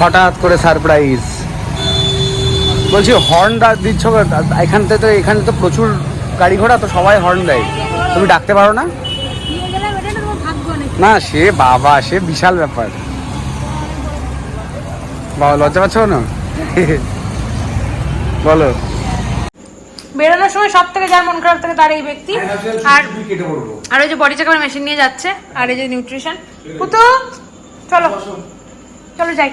হঠাৎ করে সারপ্রাইজ। বলছি হর্ন দিচ্ছ কেন? এখান থেকে তো এখানে তো প্রচুর গাড়ি ঘোড়া তো সবাই হর্ন দেয়। তুমি ডাকতে পারো না? না সে বাবা সে বিশাল ব্যাপার। বাবা লজ্জা পাচ্ছ না? বলো। বেরোনোর সময় সব থেকে যার মন খারাপ থাকে তার এই ব্যক্তি। আর আর ওই যে বডি চেকার মেশিন নিয়ে যাচ্ছে আর এই যে নিউট্রিশন পুতু চলো। চলো যাই।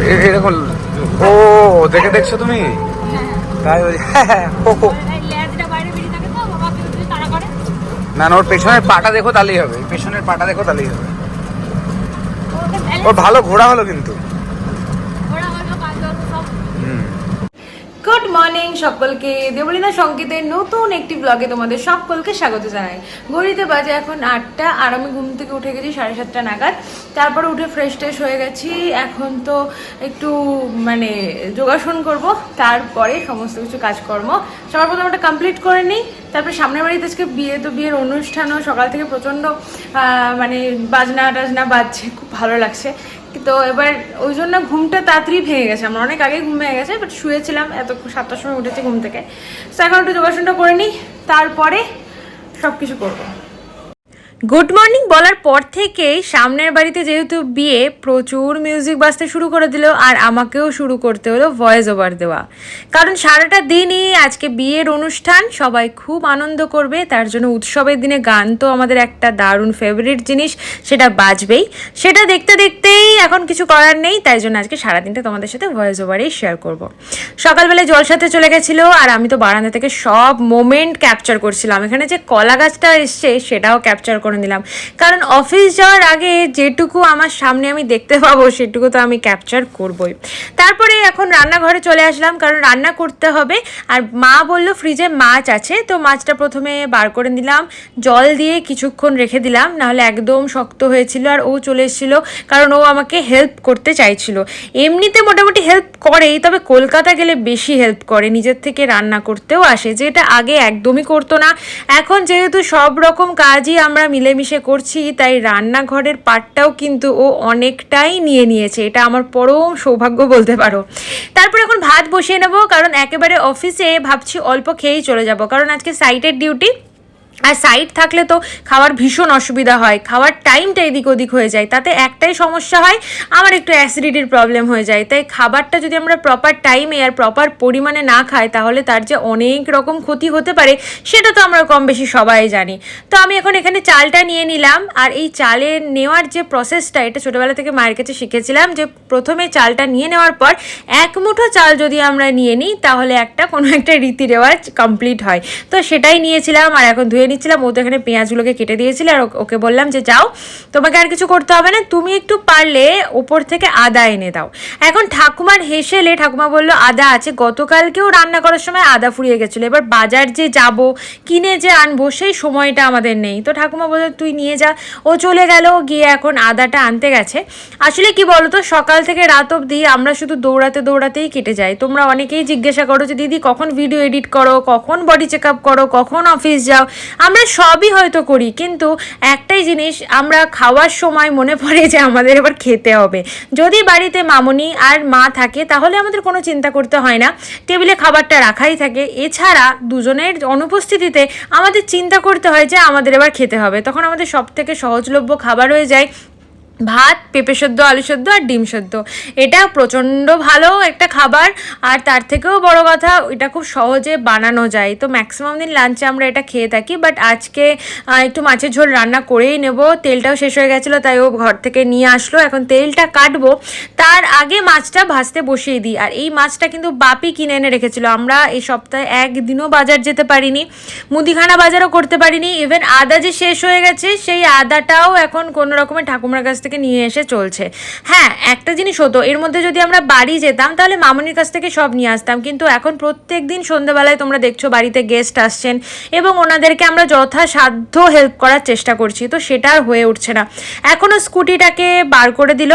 এ- এরকম। ও দেখে দেখছ তুমি? তাই বলি, হ্যাঁ, হ্যাঁ। না না ওর পেছনের পাটা দেখো তাহলেই হবে। পেছনের পাটা দেখো তাহলেই হবে। ওর ভালো ঘোরা হলো কিন্তু। গুড মর্নিং সকলকে। দেবলীনা সঙ্গীতের নতুন একটি ব্লগে তোমাদের সকলকে স্বাগত জানাই। ঘড়িতে বাজে এখন আটটা, আর আমি ঘুম থেকে উঠে গেছি সাড়ে সাতটা নাগাদ। তারপরে উঠে ফ্রেশ ট্রেশ হয়ে গেছি। এখন তো একটু মানে যোগাসন করব। তারপরে সমস্ত কিছু কাজকর্ম। সবার প্রথমে ওটা কমপ্লিট করে নিই। তারপরে সামনের বাড়িতে আজকে বিয়ে, তো বিয়ের অনুষ্ঠানও সকাল থেকে প্রচণ্ড মানে বাজনা টাজনা বাজছে। খুব ভালো লাগছে। তো এবার ওই জন্য ঘুমটা তাড়াতাড়ি ভেঙে গেছে। আমার অনেক আগে ঘুম ভেঙে গেছে বাট শুয়েছিলাম এত সাতটার সময় উঠেছি ঘুম থেকে। তো এখন একটু যোগাসনটা করে নিই, তারপরে সব কিছু করব। গুড মর্নিং বলার পর থেকেই সামনের বাড়িতে যেহেতু বিয়ে, প্রচুর মিউজিক বাজতে শুরু করে দিল আর আমাকেও শুরু করতে হলো ভয়েস ওভার দেওয়া। কারণ সারাটা দিনই আজকে বিয়ের অনুষ্ঠান, সবাই খুব আনন্দ করবে, তার জন্য উৎসবের দিনে গান তো আমাদের একটা দারুণ ফেভারিট জিনিস, সেটা বাজবেই। সেটা দেখতে দেখতেই এখন কিছু করার নেই, তাই জন্য আজকে সারাদিনটা তোমাদের সাথে ভয়েস ওভারেই শেয়ার করব। সকালবেলায় জলসাতে চলে গেছিল আর আমি তো বারান্দা থেকে সব মোমেন্ট ক্যাপচার করছিলাম। এখানে যে কলা গাছটা এসছে, সেটাও ক্যাপচার করে নিলাম। কারণ অফিস যাওয়ার আগে যেটুকু আমার সামনে আমি দেখতে পাবো, সেটুকু তো আমি ক্যাপচার করবই। তারপরে এখন রান্নাঘরে চলে আসলাম, কারণ রান্না করতে হবে। আর মা বলল, ফ্রিজে মাছ আছে। তো মাছটা প্রথমে বার করে নিলাম। জল দিয়ে কিছুক্ষণ রেখে দিলাম, নাহলে একদম শক্ত হয়েছিল আর ও চলে এসেছিল, কারণ ও আমাকে হেল্প করতে চাইছিল। এমনিতে মোটামুটি হেল্প করেই, তবে কলকাতা গেলে বেশি হেল্প করে। নিজের থেকে রান্না করতেও আসে, যেটা আগে একদমই করতো না। এখন যেহেতু সব রকম কাজই আমরা মিলেমিশে করছি, তাই রান্নাঘরের পার্টটাও কিন্তু ও অনেকটাই নিয়ে নিয়েছে। এটা আমার পরম সৌভাগ্য বলতে পারো। তারপর এখন ভাত বসিয়ে নেব, কারণ একেবারে অফিসে ভাবছি অল্প খেয়েই চলে যাব। কারণ আজকে সাইটের ডিউটি আর সাইড থাকলে তো খাওয়ার ভীষণ অসুবিধা হয়। খাওয়ার টাইমটা এদিক ওদিক হয়ে যায়। তাতে একটাই সমস্যা হয়, আমার একটু অ্যাসিডিটির প্রবলেম হয়ে যায়। তাই খাবারটা যদি আমরা প্রপার টাইমে আর প্রপার পরিমাণে না খাই, তাহলে তার যে অনেক রকম ক্ষতি হতে পারে, সেটা তো আমরা কম বেশি সবাই জানি। তো আমি এখন এখানে চালটা নিয়ে নিলাম। আর এই চালের নেওয়ার যে প্রসেসটা এটা ছোটোবেলা থেকে মায়ের কাছে শিখেছিলাম যে প্রথমে চালটা নিয়ে নেওয়ার পর এক মুঠো চাল যদি আমরা নিয়ে নিই, তাহলে একটা কোনো একটা রীতি রেওয়াজ কমপ্লিট হয়। তো সেটাই নিয়েছিলাম আর এখন ধুয়ে নিচ্ছিলাম, ও তো এখানে পেঁয়াজগুলোকে কেটে দিয়েছিল আর ওকে বললাম যে যাও, তোমাকে আর কিছু করতে হবে না, তুমি একটু পারলে ওপর থেকে আদা এনে দাও। এখন ঠাকুমার হেসেলে ঠাকুমা বলল, আদা আছে, গতকালকেও রান্না করার সময় আদা ফুরিয়ে গেছিল, এবার বাজার যে যাব, কিনে যে আনব, সেই সময়টা আমাদের নেই। তো ঠাকুমা বলল, তুই নিয়ে যা। ও চলে গেল, গিয়ে এখন আদাটা আনতে গেছে। আসলে কি বলতো, সকাল থেকে রাত অবধি আমরা শুধু দৌড়াতে দৌড়াতেই কেটে যাই। তোমরা অনেকেই জিজ্ঞাসা করো যে, দিদি, কখন ভিডিও এডিট করো? কখন বডি চেক আপ করো? কখন অফিস যাও? আমরা সবই হয়তো করি, কিন্তু একটাই জিনিস, আমরা খাওয়ার সময় মনে পড়ে যে আমাদের এবার খেতে হবে। যদি বাড়িতে মামনি আর মা থাকে, তাহলে আমাদের কোনো চিন্তা করতে হয় না। টেবিলে খাবারটা রাখাই থাকে। এছাড়া দুজনের অনুপস্থিতিতে আমাদের চিন্তা করতে হয় যে আমাদের এবার খেতে হবে। তখন আমাদের সব থেকে সহজলভ্য খাবার হয়ে যায় ভাত, পেঁপে সেদ্ধ, আলু সেদ্ধ আর ডিম সেদ্ধ। এটা প্রচণ্ড ভালো একটা খাবার আর তার থেকেও বড় কথা, এটা খুব সহজে বানানো যায়। তো ম্যাক্সিমাম দিন লাঞ্চে আমরা এটা খেয়ে থাকি বাট আজকে একটু মাছের ঝোল রান্না করেই নেব। তেলটাও শেষ হয়ে গেছিল, তাই ও ঘর থেকে নিয়ে আসলো। এখন তেলটা কাটবো। তার আগে মাছটা ভাজতে বসিয়ে দিই। আর এই মাছটা কিন্তু বাপি কিনে এনে রেখেছিল। আমরা এই সপ্তাহে একদিনও বাজার যেতে পারিনি। মুদিখানা বাজারও করতে পারিনি। ইভেন আদা যে শেষ হয়ে গেছে, সেই আদাটাও এখন কোনো রকমের ঠাকুমার কাছ থেকে নিয়ে এসে চলছে। হ্যাঁ একটা জিনিস হতো, এর মধ্যে যদি আমরা বাড়ি যেতাম, তাহলে মামনির কাছ থেকে সব নিয়ে আসতাম। কিন্তু এখন প্রত্যেক দিন সন্ধ্যাবেলায় তোমরা দেখছ বাড়িতে গেস্ট আসছেন এবং ওনাদেরকে আমরা যথাসাধ্য হেল্প করার চেষ্টা করছি, তো সেটা আর হয়ে উঠছে না। এখনও স্কুটিটাকে বার করে দিল।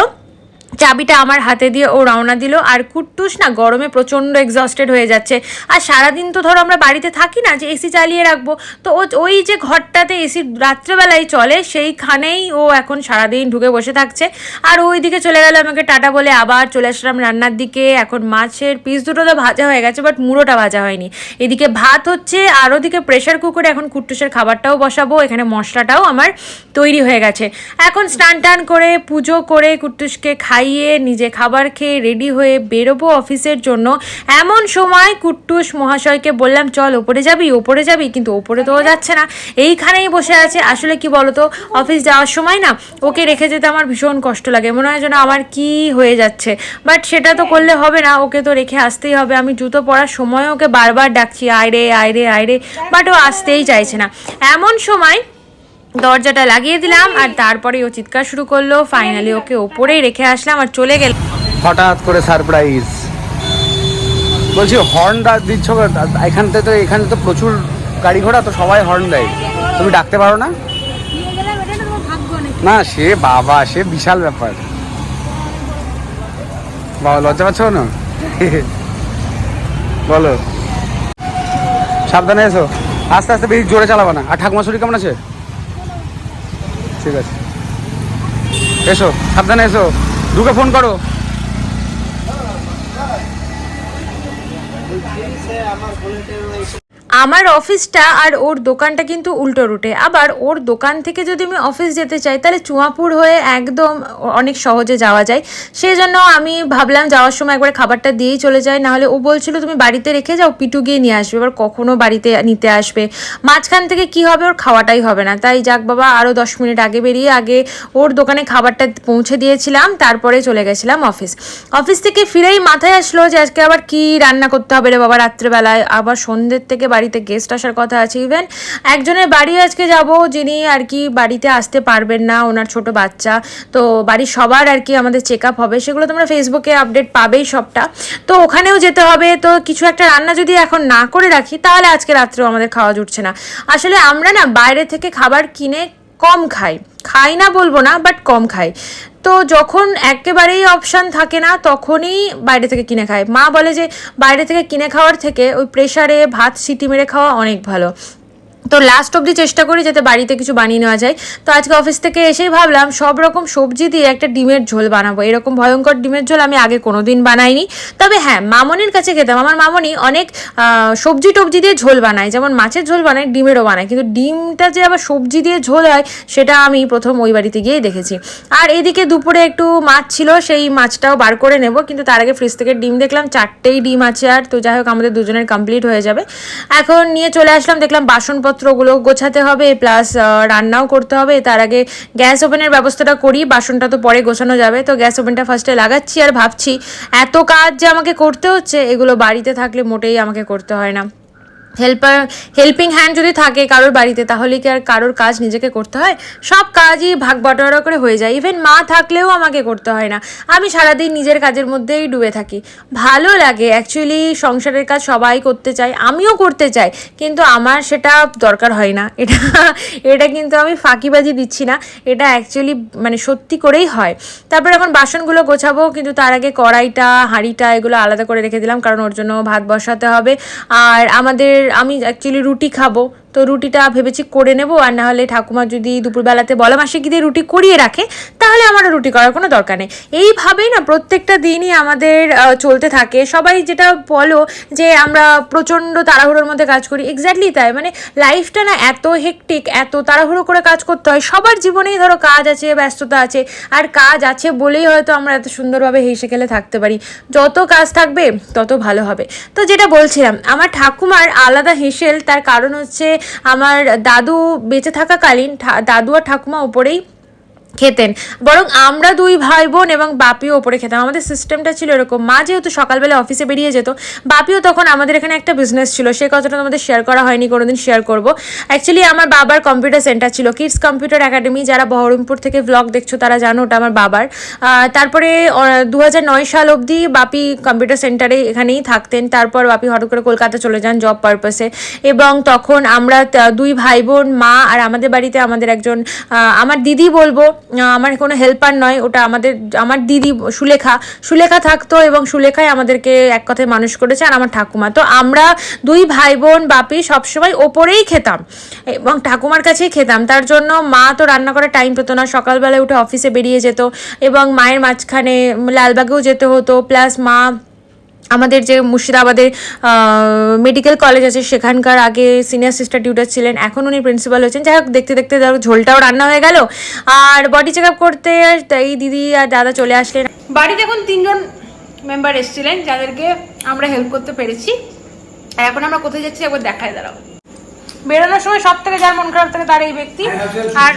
চাবিটা আমার হাতে দিয়ে ও রওনা দিল। আর কুট্টুস না গরমে প্রচণ্ড এক্সস্টেড হয়ে যাচ্ছে। আর সারাদিন তো ধরো আমরা বাড়িতে থাকি না, যে এসি চালিয়ে রাখব। তো ও ওই যে ঘরটাতে এসি রাত্রেবেলায় চলে, সেইখানেই ও এখন সারাদিন ঢুকে বসে থাকছে। আর ওই দিকে চলে গেল আমাকে টাটা বলে আবার চলে আসলাম রান্নার দিকে। এখন মাছের পিস দুটো তো ভাজা হয়ে গেছে বাট মুড়োটা ভাজা হয়নি। এদিকে ভাত হচ্ছে, আর ওদিকে প্রেশার কুকারে এখন কুট্টুসের খাবারটাও বসাবো। এখানে মশলাটাও আমার তৈরি হয়ে গেছে। এখন স্নান টান করে, পুজো করে কুট্টুসকে খাইয়ে নিজে খাবার খেয়ে রেডি হয়ে বেরোবো অফিসের জন্য। এমন সময় কুট্টুস মহাশয়কে বললাম, চল, ওপরে যাবি ওপরে যাবি। কিন্তু ওপরে তো যাচ্ছে না। এইখানেই বসে আছে। আসলে কি বলতো, অফিস যাওয়ার সময় না ওকে রেখে যেতে আমার ভীষণ কষ্ট লাগে। মনে হয় যেন আমার কি হয়ে যাচ্ছে। বাট সেটা তো করলে হবে না, ওকে তো রেখে আসতেই হবে। আমি জুতো পরার সময় ওকে বারবার ডাকছি আয়রে আয়রে আয়রে বাট ও আসতেই চাইছে না। এমন সময় দরজাটা লাগিয়ে দিলাম আর তারপরে ও চিৎকার শুরু করল। ফাইনালি ওকে ওপরেই রেখে আসলাম আর চলে গেল। হঠাৎ করে সারপ্রাইজ। বলছি হর্নটা দিচ্ছ? এখান থেকে তো এখানে তো প্রচুর গাড়ি ঘোড়া, তো সবাই হর্ন দেয়। তুমি ডাকতে পারো না? না, সে বাবা, সে বিশাল ব্যাপার। বাবা, লজ্জা পাচ্ছ না বলো। সাবধানে এসো। আস্তে আস্তে বেশি জোরে চালাবা না। আর ঠাকুমা, শরীর কেমন আছে? ঠিক আছে। এসো সাবধানে এসো। ঢুকে ফোন করো। আমার অফিসটা আর ওর দোকানটা কিন্তু উল্টো রুটে। আবার ওর দোকান থেকে যদি আমি অফিস যেতে চাই, তাহলে চুয়াপুর হয়ে একদম অনেক সহজে যাওয়া যায়। সেই জন্য আমি ভাবলাম যাওয়ার সময় একবার খাবারটা দিয়েই চলে যায় নাহলে ও বলছিল, তুমি বাড়িতে রেখে যাও, পিটু গিয়ে নিয়ে আসবে। এবার কখনো বাড়িতে নিতে আসবে। মাঝখান থেকে কি হবে, ওর খাওয়াটাই হবে না। তাই যাক বাবা আরও দশ মিনিট আগে বেরিয়ে আগে ওর দোকানে খাবারটা পৌঁছে দিয়েছিলাম, তারপরে চলে গেছিলাম অফিস। অফিস থেকে ফিরেই মাথায় আসলো যে আজকে আবার কি রান্না করতে হবে রে বাবা রাত্রেবেলায়। আবার সন্ধ্যের থেকে বাড়িতে গেস্ট আসার কথা আছে ইভেন একজনের বাড়ি আজকে যাব যিনি আর কি বাড়িতে আসতে পারবেন না, ওনার ছোট বাচ্চা। তো বাড়ির সবার আর কি আমাদের চেক আপ হবে, সেগুলো তোমরা ফেসবুকে আপডেট পাবেই সবটা। তো ওখানেও যেতে হবে, তো কিছু একটা রান্না যদি এখন না করে রাখি, তাহলে আজকে রাত্রেও আমাদের খাওয়া জুটছে না। আসলে আমরা না বাইরে থেকে খাবার কিনে কম খাই। খাই না বলব না বাট কম খাই। তো যখন একেবারেই অপশান থাকে না, তখনই বাইরে থেকে কিনে খায়। মা বলে যে, বাইরে থেকে কিনে খাওয়ার থেকে ওই প্রেশারে ভাত সিটি মেরে খাওয়া অনেক ভালো। তো লাস্ট অবধি চেষ্টা করি যাতে বাড়িতে কিছু বানিয়ে নেওয়া যায়। তো আজকে অফিস থেকে এসেই ভাবলাম সব রকম সবজি দিয়ে একটা ডিমের ঝোল বানাবো। এরকম ভয়ঙ্কর ডিমের ঝোল আমি আগে কোনো দিন বানাইনি। তবে হ্যাঁ মামনির কাছে খেতাম। আমার মামনি অনেক সবজি টবজি দিয়ে ঝোল বানায়। যেমন মাছের ঝোল বানায়, ডিমেরও বানায়। কিন্তু ডিমটা যে আবার সবজি দিয়ে ঝোল হয়, সেটা আমি প্রথম ওই বাড়িতে গিয়েই দেখেছি। আর এদিকে দুপুরে একটু মাছ ছিল, সেই মাছটাও বার করে নেব। কিন্তু তার আগে ফ্রিজ থেকে ডিম দেখলাম, চারটেই ডিম আছে। আর তো যাই হোক, আমাদের দুজনের কমপ্লিট হয়ে যাবে। এখন নিয়ে চলে আসলাম, দেখলাম বাসনপত্রগুলো গোছাতে হবে প্লাস রান্নাও করতে হবে। তার আগে গ্যাস ওভেনের ব্যবস্থাটা করি, বাসনটা তো পরে গোছানো যাবে। তো গ্যাস ওভেনটা ফার্স্টে লাগাচ্ছি আর ভাবছি, এত কাজ যে আমাকে করতে হচ্ছে, এগুলো বাড়িতে থাকলে মোটেই আমাকে করতে হয় না। হেল্পার হেল্পিং হ্যান্ড যদি থাকে কারোর বাড়িতে, তাহলে কি আর কারোর কাজ নিজেকে করতে হয়? সব কাজই ভাগ বাটোয়ারা করে হয়ে যায়। ইভেন মা থাকলেও আমাকে করতে হয় না। আমি সারাদিন নিজের কাজের মধ্যেই ডুবে থাকি। ভালো লাগে অ্যাকচুয়ালি সংসারের কাজ সবাই করতে চায়, আমিও করতে চাই, কিন্তু আমার সেটা দরকার হয় না। এটা এটা কিন্তু আমি ফাঁকিবাজি দিচ্ছি না। এটা অ্যাকচুয়ালি মানে সত্যি করেই হয়। তারপর এখন বাসনগুলো গোছাবো, কিন্তু তার আগে কড়াইটা, হাঁড়িটা, এগুলো আলাদা করে রেখে দিলাম, কারণ ওর জন্য ভাত বসাতে হবে। আর আমাদের আমি অ্যাকচুয়ালি রুটি খাব। তো রুটিটা ভেবেছি করে নেব, আর না হলে ঠাকুমা যদি দুপুরবেলাতে বলা মাসে গিয়ে রুটি করিয়ে রাখে, তাহলে আমারও রুটি করার কোনো দরকার নেই। এইভাবেই না প্রত্যেকটা দিনই আমাদের চলতে থাকে। সবাই যেটা বলো যে আমরা প্রচণ্ড তাড়াহুড়োর মধ্যে কাজ করি এক্স্যাক্টলি তাই। মানে লাইফটা না এত হেকটিক এত তাড়াহুড়ো করে কাজ করতে হয়। সবার জীবনেই ধরো কাজ আছে, ব্যস্ততা আছে, আর কাজ আছে বলেই হয়তো আমরা এত সুন্দরভাবে হেসে খেলে থাকতে পারি। যত কাজ থাকবে, তত ভালো হবে। তো যেটা বলছিলাম, আমার ঠাকুমার আলাদা হেসেল, তার কারণ হচ্ছে আমার দাদু বেঁচে থাকাকালীন দাদু আর ঠাকুমা ওপরেই খেতেন। বরং আমরা দুই ভাই বোন এবং বাপিও ওপরে খেতাম। আমাদের সিস্টেমটা ছিল এরকম। মা যেহেতু সকালবেলা অফিসে বেরিয়ে যেত, বাপিও তখন আমাদের এখানে একটা বিজনেস ছিল। সেই কথাটা তোমাদের শেয়ার করা হয়নি, কোনোদিন শেয়ার করব। অ্যাকচুয়ালি আমার বাবার কম্পিউটার সেন্টার ছিল। কিডস কম্পিউটার একাডেমি যারা বহরমপুর থেকে ব্লগ দেখছ, তারা জানো ওটা আমার বাবার। তারপরে দু সাল অবধি বাপি কম্পিউটার সেন্টারে এখানেই থাকতেন। তারপর বাপি হঠাৎ করে কলকাতা চলে যান জব পারপাসে এবং তখন আমরা দুই ভাই বোন মা আর আমাদের বাড়িতে আমাদের একজন আমার দিদি বলব আমার কোনো হেল্পার নয়, ওটা আমাদের, আমার দিদি সুলেখা সুলেখা থাকতো এবং সুলেখাই আমাদেরকে এক কথায় মানুষ করেছে আর আমার ঠাকুমা। তো আমরা দুই ভাই বোন বাপি সবসময় ওপরেই খেতাম এবং ঠাকুমার কাছেই খেতাম। তার জন্য মা তো রান্না করার টাইম পেতো না, সকালবেলায় উঠে অফিসে বেরিয়ে যেত এবং মায়ের মাঝখানে লালবাগেও যেতে হতো। প্লাস মা আমাদের যে মুর্শিদাবাদের মেডিকেল কলেজ আছে সেখানকার আগে সিনিয়র সিস্টার টিউটার ছিলেন এখন উনি প্রিন্সিপাল হয়েছেন। যাই হোক দেখতে দেখতে ধরো ঝোলটাও রান্না হয়ে গেল। আর বডি চেক আপ করতে এই দিদি আর দাদা চলে আসলেন। বাড়িতে এখন তিনজন মেম্বার এসেছিলেন যাদেরকে আমরা হেল্প করতে পেরেছি। আর এখন আমরা কোথায় যাচ্ছি একবার দেখায় দাঁড়াও। বেরোনোর সময় সব থেকে যার মন খারাপ থাকে তার এই ব্যক্তি। আর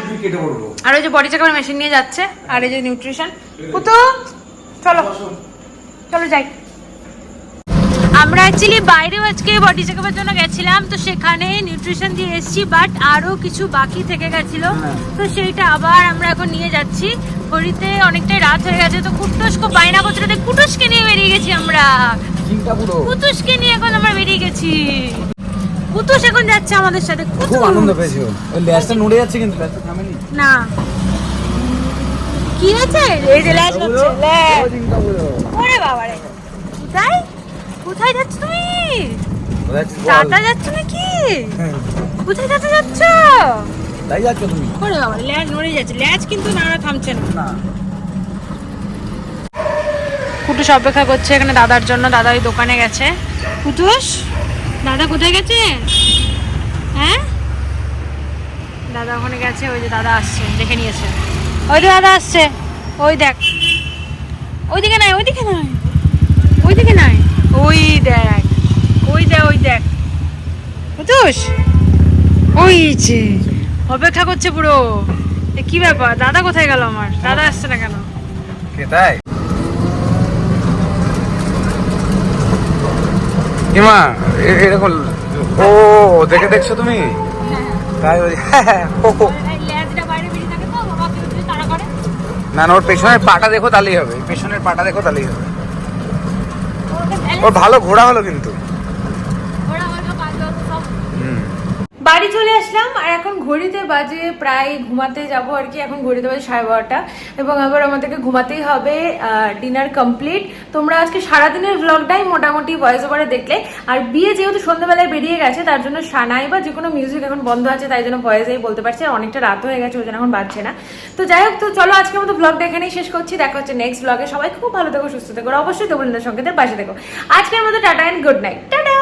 আর ওই যে বডি চেকআপের মেশিন নিয়ে যাচ্ছে আর এই যে নিউট্রিশন তো চলো। চলো যাই। আমরা অ্যাকচুয়ালি বাইরেও আজকে বডি চেকআপের জন্য গেছিলাম তো সেখানে নিউট্রিশন দিয়ে এসেছি বাট আরও কিছু বাকি থেকে গেছিল। তো সেইটা আবার আমরা এখন নিয়ে যাচ্ছি। ঘড়িতে অনেকটাই রাত হয়ে গেছে তো কুটুসকে বায়না করতে কুটুসকে নিয়ে বেরিয়ে গেছি আমরা। কুতুসকে নিয়ে এখন আমরা বেরিয়ে গেছি। কুতুস এখন যাচ্ছে আমাদের সাথে খুব আনন্দ পেয়েছি। ওই ল্যাসটা নড়ে যাচ্ছে কিন্তু ল্যাসটা থামেনি। না। কি হয়েছে? এই যে ল্যাজ হচ্ছে ল্যাজ ও চিন্তা পুরো ওরে বাবা রে কোথায় কোথায় যাচ্ছ তুমি কোথায় যাচ্ছিস বল? টাটা যাচ্ছ নাকি? হ্যাঁ। কোথায় যাচ্ছ যাচ্ছ? তাই যাচ্ছ তুমি? ওরে বাবা ল্যাজ নড়ে যাচ্ছে। ল্যাজ কিন্তু নাড়া থামছে না। না। কুটুস অপেক্ষা করছে এখানে দাদার জন্য। দাদা ওই দোকানে গেছে। কুটুস দাদা কোথায় গেছে? হ্যাঁ? দাদা ওখানে গেছে ওই যে দাদা আসছে দেখে নিয়েছে। ওই তো দাদা আসছে। ওই দেখ। ওইদিকে নাই ওইদিকে নাই। ওইদিকে নাই। ওই দেখ। ওই দেখ ওই দেখ। কুটুস ওই যে। অপেক্ষা করছে পুরো এ কি ব্যাপার? দাদা কোথায় গেল আমার? দাদা আসছে না কেন? কে তাই? হিমা এ- এরকম ও দেখে দেখছ তুমি? তাই ওই হ্যাঁ, হো, হো। লেজটা বাইরে বেরিয়ে থাকে তো বাবা কেউ যদি তাড়া করে না না ওর পেছনের পাটা দেখো তাহলেই হবে। পেছনের পাটা দেখো তাহলেই হবে। ওর ভালো ঘোরা হলো কিন্তু ওরা হয়তো কাজ বাজ সব হুম বাড়ি চলে আসলাম, আর এখন ঘড়িতে বাজে, প্রায় ঘুমাতে যাব আর কি। এখন ঘড়িতে বাজে সাড়ে বারোটা। এবং আবার আমাদেরকে ঘুমাতেই হবে ডিনার কমপ্লিট তোমরা আজকে সারাদিনের ব্লগটাই মোটামুটি ভয়েস ওভারে দেখলে। আর বিয়ে যেহেতু সন্ধ্যাবেলায় বেরিয়ে গেছে, তার জন্য সানাই বা যে কোনো মিউজিক এখন বন্ধ আছে, তাই জন্য ভয়েসেই বলতে পারছি, আর অনেকটা রাত হয়ে গেছে, ওই জন্য এখন বাজছে না। তো যাই হোক, তো চলো আজকে মতো ব্লগটা এখানেই শেষ করছি। দেখা হচ্ছে নেক্সট ব্লগে সবাই খুব ভালো থেকো, সুস্থ থেকো অবশ্যই দেবলিন্দার সঙ্গীতের পাশে থেকো। আজকের মতো tata and good night tata!